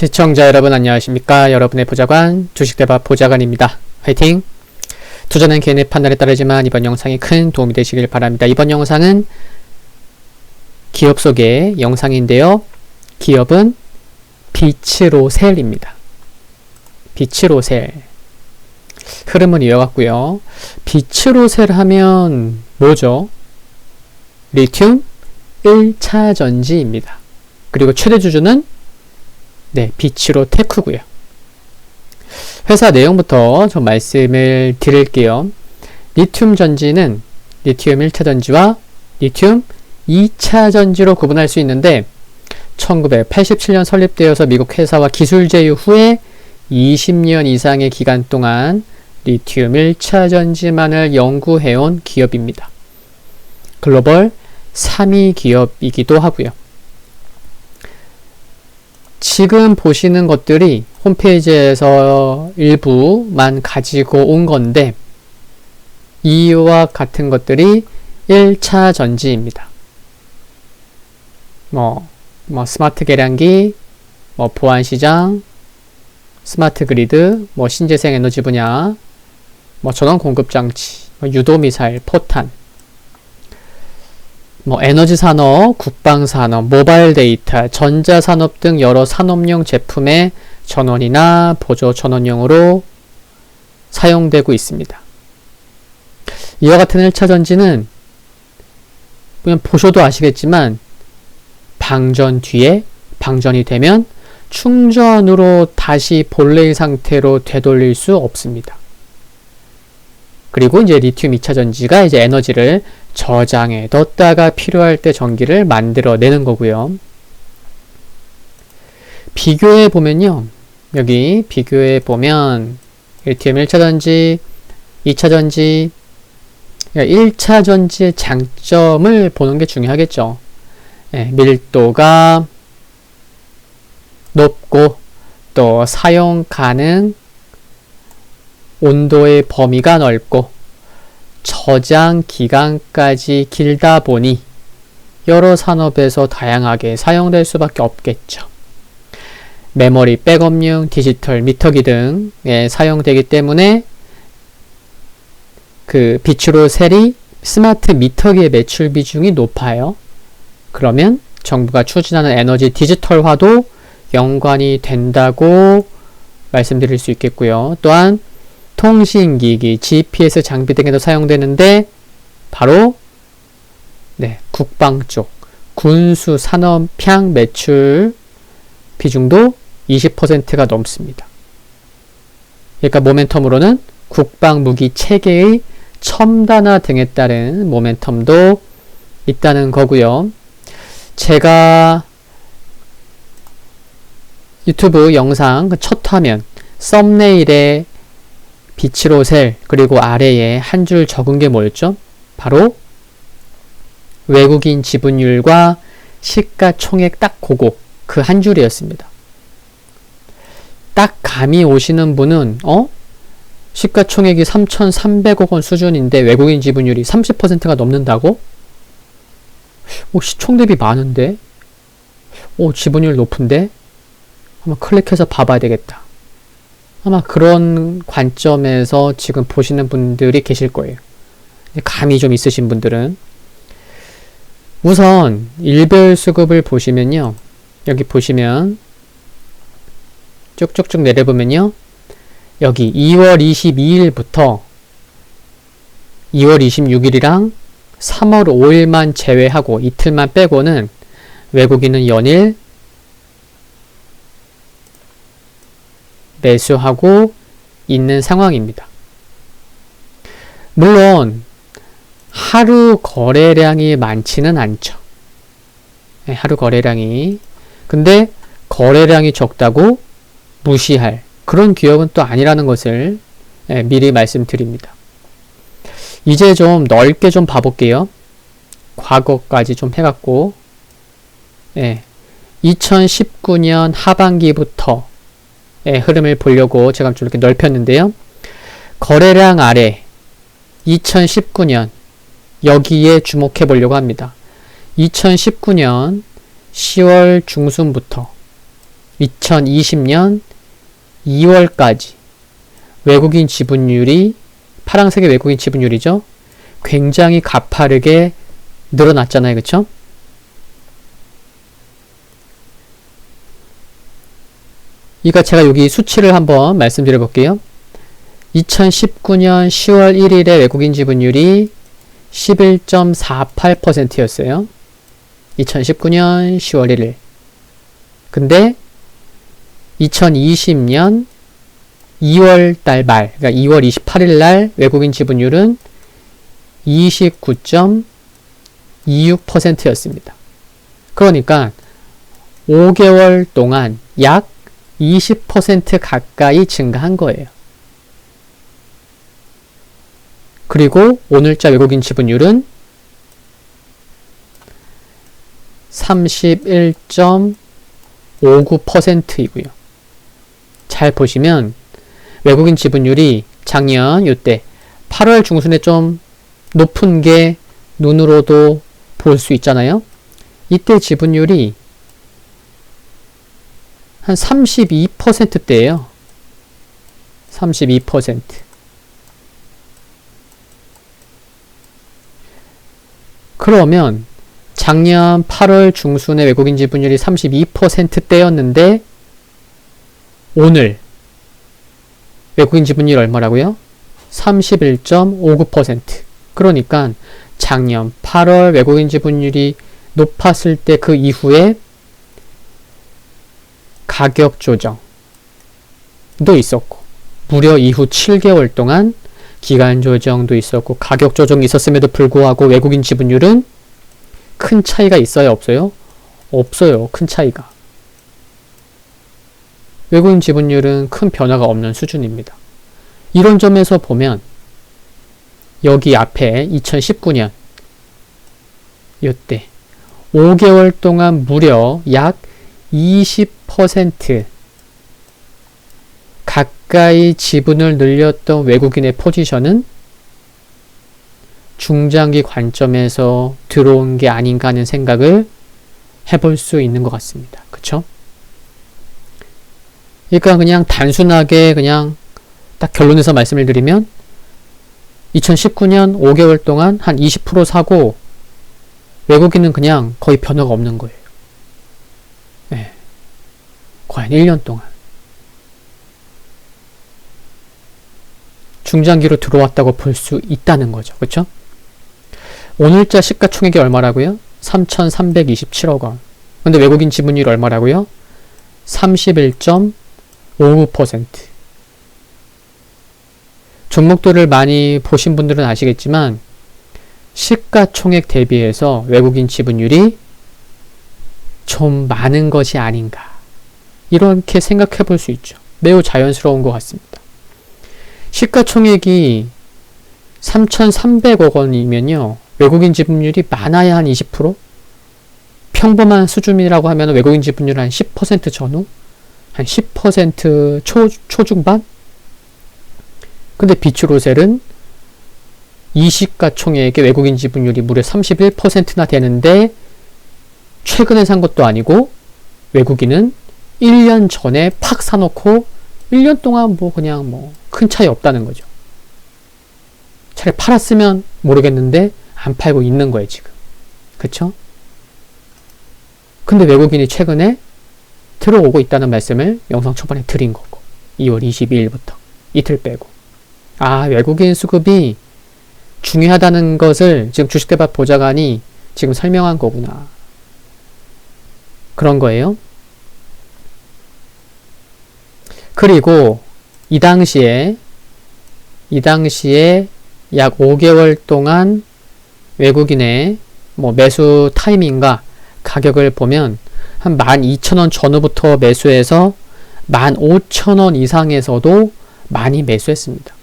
시청자 여러분 안녕하십니까? 여러분의 보좌관 주식대박 보좌관입니다. 화이팅! 투자는 개인의 판단에 따르지만 이번 영상이 큰 도움이 되시길 바랍니다. 이번 영상은 기업 속의 영상인데요. 기업은 비츠로셀입니다. 비츠로셀 흐름은 이어갔고요. 비츠로셀 하면 뭐죠? 리튬 1차 전지입니다. 그리고 최대 주주는 네, 비치로 테크고요. 회사 내용부터 좀 말씀을 드릴게요. 리튬 전지는 리튬 1차 전지와 리튬 2차 전지로 구분할 수 있는데 1987년 설립되어서 미국 회사와 기술 제휴 후에 20년 이상의 기간 동안 리튬 1차 전지만을 연구해온 기업입니다. 글로벌 3위 기업이기도 하고요. 지금 보시는 것들이 홈페이지에서 일부만 가지고 온 건데 이와 같은 것들이 1차 전지입니다. 뭐, 뭐 스마트 계량기, 뭐 보안 시장, 스마트 그리드, 뭐 신재생 에너지 분야, 뭐 전원 공급 장치, 뭐 유도 미사일, 포탄, 뭐 에너지 산업, 국방 산업, 모바일 데이터, 전자 산업 등 여러 산업용 제품의 전원이나 보조 전원용으로 사용되고 있습니다. 이와 같은 1차 전지는 그냥 보셔도 아시겠지만 방전 뒤에 방전이 되면 충전으로 다시 본래의 상태로 되돌릴 수 없습니다. 그리고 이제 리튬 2차 전지가 이제 에너지를 저장해 뒀다가 필요할 때 전기를 만들어내는 거고요. 비교해 보면요. 여기 비교해 보면 리튬 1차 전지, 2차 전지, 1차 전지의 장점을 보는 게 중요하겠죠. 네, 밀도가 높고 또 사용 가능 온도의 범위가 넓고 저장 기간까지 길다 보니 여러 산업에서 다양하게 사용될 수밖에 없겠죠. 메모리 백업용 디지털 미터기 등에 사용되기 때문에 그 빛으로 셀이 스마트 미터기의 매출 비중이 높아요. 그러면 정부가 추진하는 에너지 디지털화도 연관이 된다고 말씀드릴 수 있겠고요. 또한 통신기기, GPS 장비 등에도 사용되는데 바로 네, 국방 쪽 군수 산업향 매출 비중도 20%가 넘습니다. 그러니까 모멘텀으로는 국방 무기 체계의 첨단화 등에 따른 모멘텀도 있다는 거고요. 제가 유튜브 영상 그첫 화면 썸네일에 빛으로 셀 그리고 아래에 한 줄 적은 게 뭐였죠? 바로 외국인 지분율과 시가총액 딱 그거 그한 줄이었습니다. 딱 감이 오시는 분은 어? 시가총액이 3,300억 원 수준인데 외국인 지분율이 30%가 넘는다고? 오, 시총 대비 많은데? 오, 지분율 높은데? 한번 클릭해서 봐봐야 되겠다. 아마 그런 관점에서 지금 보시는 분들이 계실 거예요. 감이 좀 있으신 분들은. 우선, 일별 수급을 보시면요. 여기 보시면, 쭉쭉쭉 내려보면요. 여기 2월 22일부터 2월 26일이랑 3월 5일만 제외하고 이틀만 빼고는 외국인은 연일 매수하고 있는 상황입니다. 물론 하루 거래량이 많지는 않죠. 네, 하루 거래량이. 근데 거래량이 적다고 무시할 그런 기업은 또 아니라는 것을 네, 미리 말씀드립니다. 이제 좀 넓게 좀 봐볼게요. 과거까지 좀 해갖고, 네, 2019년 하반기부터 흐름을 보려고 제가 좀 이렇게 넓혔는데요. 거래량 아래 2019년 여기에 주목해 보려고 합니다. 2019년 10월 중순부터 2020년 2월까지 외국인 지분율이 파란색의 외국인 지분율이죠. 굉장히 가파르게 늘어났잖아요. 그 쵸? 이거 제가 여기 수치를 한번 말씀드려 볼게요. 2019년 10월 1일에 외국인 지분율이 11.48%였어요. 2019년 10월 1일. 근데 2020년 2월 달 말, 그러니까 2월 28일 날 외국인 지분율은 29.26%였습니다. 그러니까 5개월 동안 약 20% 가까이 증가한 거예요. 그리고 오늘자 외국인 지분율은 31.59%이고요. 잘 보시면 외국인 지분율이 작년 이때 8월 중순에 좀 높은 게 눈으로도 볼 수 있잖아요. 이때 지분율이 한 32%대예요. 32%. 그러면 작년 8월 중순에 외국인 지분율이 32%대였는데 오늘 외국인 지분율 얼마라고요? 31.59%. 그러니까 작년 8월 외국인 지분율이 높았을 때 그 이후에 가격 조정도 있었고 무려 이후 7개월 동안 기간 조정도 있었고 가격 조정이 있었음에도 불구하고 외국인 지분율은 큰 차이가 있어요 없어요? 없어요 큰 차이가 외국인 지분율은 큰 변화가 없는 수준입니다 이런 점에서 보면 여기 앞에 2019년 이때 5개월 동안 무려 약 20% 가까이 지분을 늘렸던 외국인의 포지션은 중장기 관점에서 들어온 게 아닌가 하는 생각을 해볼 수 있는 것 같습니다. 그쵸? 그러니까 그냥 단순하게 그냥 딱 결론에서 말씀을 드리면 2019년 5개월 동안 한 20% 사고 외국인은 그냥 거의 변화가 없는 거예요. 네. 거의 1년 동안. 중장기로 들어왔다고 볼 수 있다는 거죠. 그렇죠? 오늘자 시가총액이 얼마라고요? 3,327억 원. 근데 외국인 지분율이 얼마라고요? 31.59%. 종목들을 많이 보신 분들은 아시겠지만 시가총액 대비해서 외국인 지분율이 좀 많은 것이 아닌가. 이렇게 생각해 볼 수 있죠. 매우 자연스러운 것 같습니다. 시가총액이 3,300억 원이면요. 외국인 지분율이 많아야 한 20%? 평범한 수준이라고 하면 외국인 지분율 한 10% 전후? 한 10% 초, 초중반? 근데 비추로셀은 이 시가총액의 외국인 지분율이 무려 31%나 되는데 최근에 산 것도 아니고 외국인은 1년 전에 팍 사놓고 1년 동안 뭐 그냥 뭐 큰 차이 없다는 거죠. 차라리 팔았으면 모르겠는데 안 팔고 있는 거예요, 지금. 그쵸? 근데 외국인이 최근에 들어오고 있다는 말씀을 영상 초반에 드린 거고. 2월 22일부터. 이틀 빼고. 아, 외국인 수급이 중요하다는 것을 지금 주식대박 보좌관이 지금 설명한 거구나. 그런 거예요. 그리고 이 당시에 이 당시에 약 5개월 동안 외국인의 뭐 매수 타이밍과 가격을 보면 한 12,000원 전후부터 매수해서 15,000원 이상에서도 많이 매수했습니다.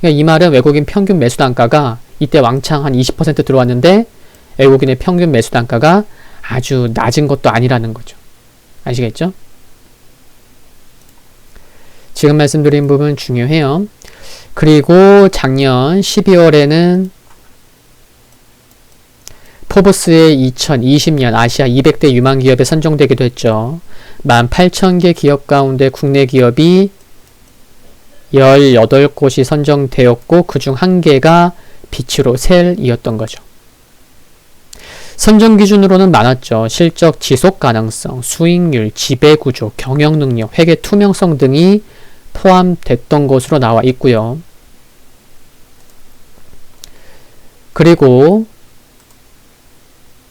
그러니까 이 말은 외국인 평균 매수 단가가 이때 왕창 한 20% 들어왔는데 외국인의 평균 매수 단가가 아주 낮은 것도 아니라는 거죠. 아시겠죠? 지금 말씀드린 부분 중요해요. 그리고 작년 12월에는 포브스의 2020년 아시아 200대 유망 기업에 선정되기도 했죠. 18,000개 기업 가운데 국내 기업이 18곳이 선정되었고 그중 한 개가 빛으로 셀이었던 거죠. 선정 기준으로는 많았죠. 실적 지속 가능성, 수익률, 지배 구조, 경영 능력, 회계 투명성 등이 포함됐던 것으로 나와 있고요. 그리고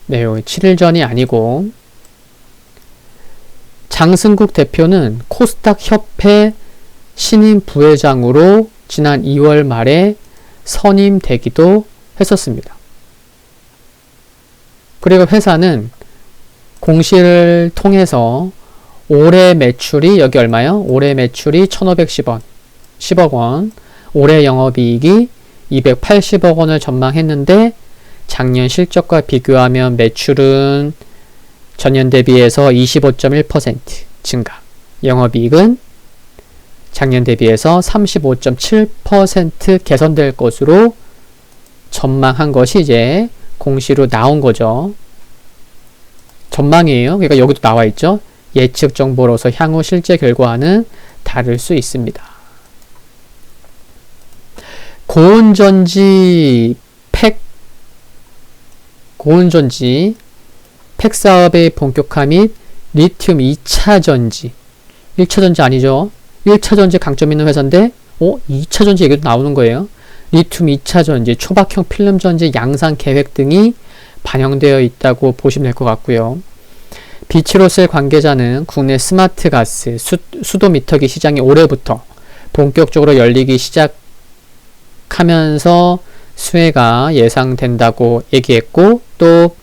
네, 7일 전이 아니고 장승국 대표는 코스닥 협회 신임 부회장으로 지난 2월 말에 선임되기도 했었습니다. 그리고 회사는 공시를 통해서 올해 매출이 여기 얼마요? 올해 매출이 1,510원, 10억 원, 올해 영업이익이 280억 원을 전망했는데 작년 실적과 비교하면 매출은 전년 대비해서 25.1% 증가, 영업이익은 작년 대비해서 35.7% 개선될 것으로 전망한 것이 이제 공시로 나온 거죠. 전망이에요. 그러니까 여기도 나와 있죠. 예측 정보로서 향후 실제 결과와는 다를 수 있습니다. 고온전지 팩 고온전지 팩 사업의 본격화 및 리튬 2차 전지 1차 전지 아니죠. 1차 전지 강점 있는 회사인데 어? 2차 전지 얘기도 나오는 거예요. 리튬 2차 전지, 초박형 필름 전지 양산 계획 등이 반영되어 있다고 보시면 될 것 같고요. 비치로셀 관계자는 국내 스마트 가스, 수, 수도 미터기 시장이 올해부터 본격적으로 열리기 시작하면서 수혜가 예상된다고 얘기했고 또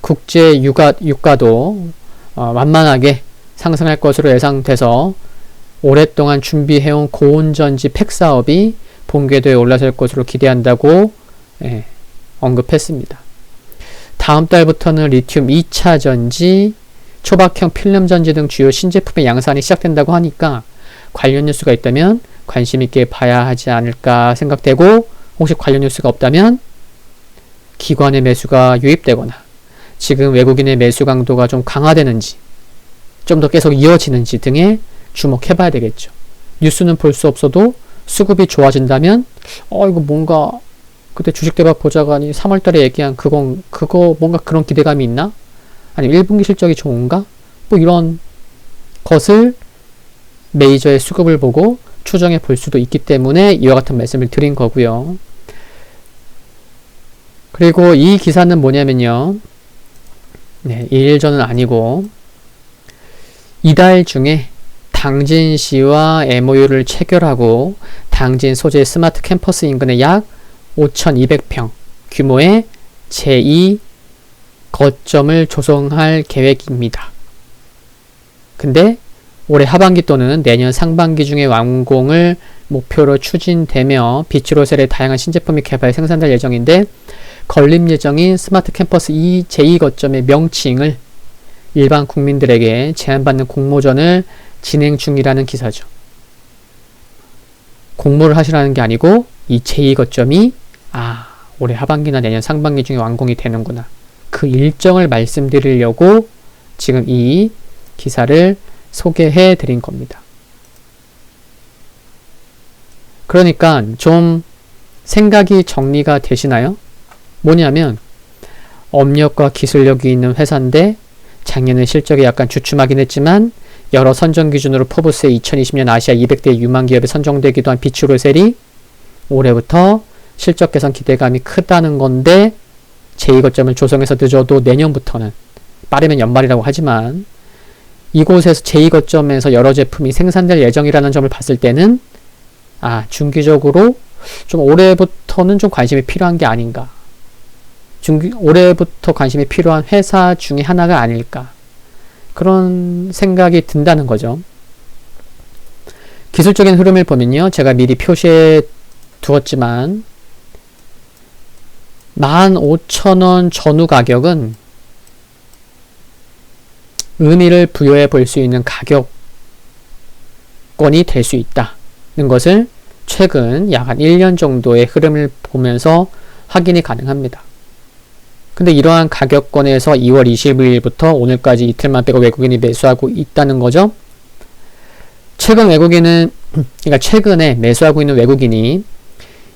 국제 유가, 유가도 어, 만만하게 상승할 것으로 예상돼서 오랫동안 준비해온 고온전지 팩 사업이 본궤도에 올라설 것으로 기대한다고 예, 언급했습니다. 다음 달부터는 리튬 2차 전지, 초박형 필름 전지 등 주요 신제품의 양산이 시작된다고 하니까 관련 뉴스가 있다면 관심 있게 봐야 하지 않을까 생각되고 혹시 관련 뉴스가 없다면 기관의 매수가 유입되거나 지금 외국인의 매수 강도가 좀 강화되는지 좀 더 계속 이어지는지 등에 주목해 봐야 되겠죠. 뉴스는 볼 수 없어도 수급이 좋아진다면 어 이거 뭔가 그때 주식대박 보좌관이 3월달에 얘기한 그건 그거 뭔가 그런 기대감이 있나? 아니면 1분기 실적이 좋은가? 뭐 이런 것을 메이저의 수급을 보고 추정해 볼 수도 있기 때문에 이와 같은 말씀을 드린 거고요. 그리고 이 기사는 뭐냐면요. 네, 2일 전은 아니고 이달 중에 당진 시와 MOU를 체결하고 당진 소재 스마트 캠퍼스 인근에 약 5,200평 규모의 제2 거점을 조성할 계획입니다. 근데 올해 하반기 또는 내년 상반기 중에 완공을 목표로 추진되며 비치로셀의 다양한 신제품이 개발 생산될 예정인데 건립 예정인 스마트 캠퍼스 2 제2거점의 명칭을 일반 국민들에게 제안받는 공모전을 진행 중이라는 기사죠. 공모를 하시라는 게 아니고 이 제2거점이 아 올해 하반기나 내년 상반기 중에 완공이 되는구나. 그 일정을 말씀드리려고 지금 이 기사를 소개해 드린 겁니다. 그러니까 좀 생각이 정리가 되시나요? 뭐냐면 업력과 기술력이 있는 회사인데 작년에 실적이 약간 주춤하긴 했지만 여러 선정 기준으로 포브스의 2020년 아시아 200대 유망 기업에 선정되기도 한 비추로셀이 올해부터 실적 개선 기대감이 크다는 건데 제2거점을 조성해서 늦어도 내년부터는 빠르면 연말이라고 하지만 이곳에서 제2거점에서 여러 제품이 생산될 예정이라는 점을 봤을 때는 아 중기적으로 좀 올해부터는 좀 관심이 필요한 게 아닌가 중기, 올해부터 관심이 필요한 회사 중에 하나가 아닐까 그런 생각이 든다는 거죠. 기술적인 흐름을 보면요. 제가 미리 표시해 두었지만 15,000원 전후 가격은 의미를 부여해 볼 수 있는 가격권이 될 수 있다는 것을 최근 약 한 1년 정도의 흐름을 보면서 확인이 가능합니다. 근데 이러한 가격권에서 2월 22일부터 오늘까지 이틀만 빼고 외국인이 매수하고 있다는 거죠. 최근 외국인은 그러니까 최근에 매수하고 있는 외국인이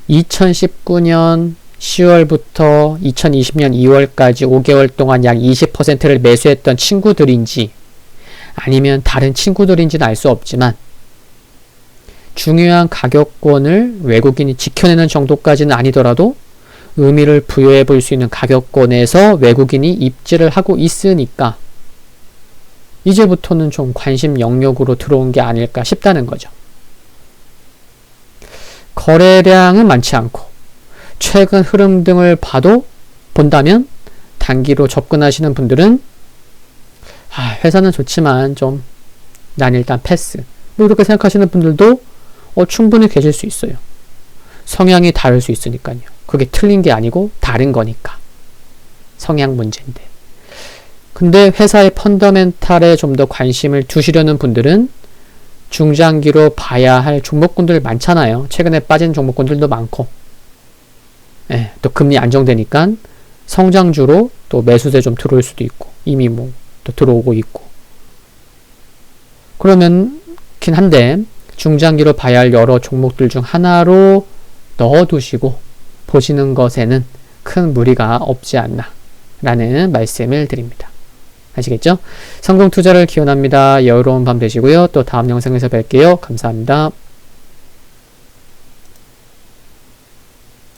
2019년 10월부터 2020년 2월까지 5개월 동안 약 20%를 매수했던 친구들인지 아니면 다른 친구들인지는 알 수 없지만 중요한 가격권을 외국인이 지켜내는 정도까지는 아니더라도 의미를 부여해 볼 수 있는 가격권에서 외국인이 입지를 하고 있으니까 이제부터는 좀 관심 영역으로 들어온 게 아닐까 싶다는 거죠. 거래량은 많지 않고 최근 흐름 등을 봐도 본다면 단기로 접근하시는 분들은 아, 회사는 좋지만 좀 난 일단 패스. 뭐 이렇게 생각하시는 분들도 어, 충분히 계실 수 있어요. 성향이 다를 수 있으니까요. 그게 틀린 게 아니고 다른 거니까. 성향 문제인데. 근데 회사의 펀더멘탈에 좀 더 관심을 두시려는 분들은 중장기로 봐야 할 종목군들 많잖아요. 최근에 빠진 종목군들도 많고. 예, 또 금리 안정되니까 성장주로 또 매수세 좀 들어올 수도 있고 이미 뭐 또 들어오고 있고 그러면 긴 한데 중장기로 봐야 할 여러 종목들 중 하나로 넣어두시고 보시는 것에는 큰 무리가 없지 않나 라는 말씀을 드립니다. 아시겠죠? 성공 투자를 기원합니다. 여유로운 밤 되시고요. 또 다음 영상에서 뵐게요. 감사합니다.